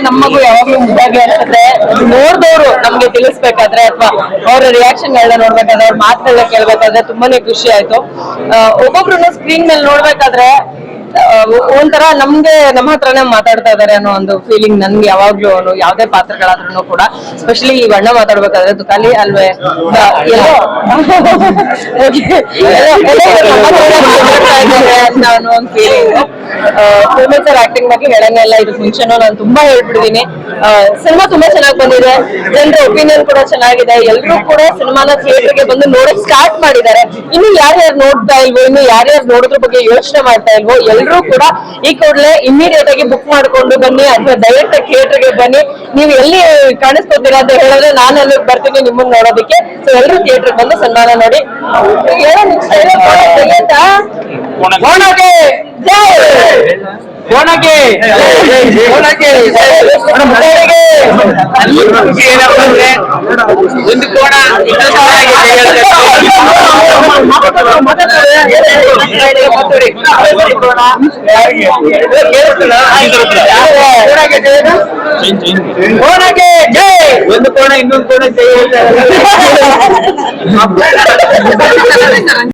ನಮ್ಮ ಮಗು ಯಾವಾಗ್ಲೂ ಮುದ್ದಾಗಿ ಅನ್ಸುತ್ತೆ. ನೋಡ್ದವ್ರು ನಮ್ಗೆ ತಿಳಿಸ್ಬೇಕಾದ್ರೆ ಅಥವಾ ಅವ್ರ ರಿಯಾಕ್ಷನ್ ಗಳನ್ನ ನೋಡ್ಬೇಕಾದ್ರೆ ಅವ್ರ ಮಾತುಗಳನ್ನ ಕೇಳ್ಬೇಕಾದ್ರೆ ತುಂಬಾನೇ ಖುಷಿ ಆಯ್ತು. ಒಬ್ಬೊಬ್ರು ಸ್ಕ್ರೀನ್ ಮೇಲೆ ನೋಡ್ಬೇಕಾದ್ರೆ ಒಂಥರ ನಮ್ಗೆ ನಮ್ಮ ಹತ್ರನೇ ಮಾತಾಡ್ತಾ ಇದಾರೆ ಅನ್ನೋ ಒಂದು ಫೀಲಿಂಗ್ ನನ್ಗೆ ಯಾವಾಗ್ಲೂ ಅವನು ಯಾವ್ದೇ ಪಾತ್ರಗಳಾದ್ರೂ ಕೂಡ. ಸ್ಪೆಷಲಿ ಈ ಬಣ್ಣ ಮಾತಾಡ್ಬೇಕಾದ್ರೆ ತುಕಾಲಿ ಅಲ್ವೇ ಅಂತ ಒಂದು ಫೀಲಿಂಗ್ ಆಕ್ಟಿಂಗ್ ಬಗ್ಗೆ ಹೇಳಂಗಿಲ್ಲ ಇದು ಮುಂಚೆನೂ ನಾನು ತುಂಬಾ ಹೇಳ್ಬಿಟ್ಟಿದೀನಿ ಸಿನಿಮಾ ತುಂಬಾ ಚೆನ್ನಾಗಿ ಬಂದಿದೆ. ಜನರ ಒಪಿನಿಯನ್ ಕೂಡ ಚೆನ್ನಾಗಿದೆ. ಎಲ್ಲರೂ ಕೂಡ ಸಿನಿಮಾನ ಥಿಯೇಟರ್ಗೆ ಬಂದು ನೋಡಕ್ ಸ್ಟಾರ್ಟ್ ಮಾಡಿದ್ದಾರೆ. ಇನ್ನು ಯಾರ್ಯಾರು ನೋಡ್ತಾ ಇಲ್ವೋ, ಇನ್ನು ಯಾರ್ಯಾರು ನೋಡಿದ್ರ ಬಗ್ಗೆ ಯೋಚನೆ ಮಾಡ್ತಾ ಇಲ್ವೋ ಎಲ್ಲರೂ ಕೂಡ ಈ ಕೂಡಲೇ ಇಮಿಡಿಯೇಟ್ ಆಗಿ ಬುಕ್ ಮಾಡ್ಕೊಂಡು ಬನ್ನಿ, ಅಥವಾ ಡೈರೆಕ್ಟ್ ಥಿಯೇಟರ್ಗೆ ಬನ್ನಿ. ನೀವು ಎಲ್ಲಿ ಕಾಣಿಸ್ಕೊತೀರಾ ಅಂತ ಹೇಳಿದ್ರೆ ನಾನು ಅಲ್ಲಿ ಬರ್ತೀನಿ ನಿಮ್ಮನ್ನ ನೋಡೋದಕ್ಕೆ. ಸೊ ಎಲ್ಲರೂ ಥಿಯೇಟರ್ ಬಂದು ಸನ್ಮಾನ ನೋಡಿ. ಹೇಳೋ next ಹೇಳೋ ತೆಗಿಯತ್ತಾ? ಓಣಗೆ ಜೈ ಓಣಕ್ಕೆ ಓಣಕ್ಕೆ ಮುದ್ದೆಗೆ. ಅಲ್ಲಿ ಖುಷಿ ಏನಪ್ಪ ಅಂದ್ರೆ ಒಂದು ಕೋಣ ಇನ್ನೊಂದು ಕೋಣಗೆ ಓಣಗೆ ಜೈ ಒಂದು ಕೋಣ ಇನ್ನೊಂದು ಕೋಣ ಜೈ ಹೇಳ್ತಾರೆ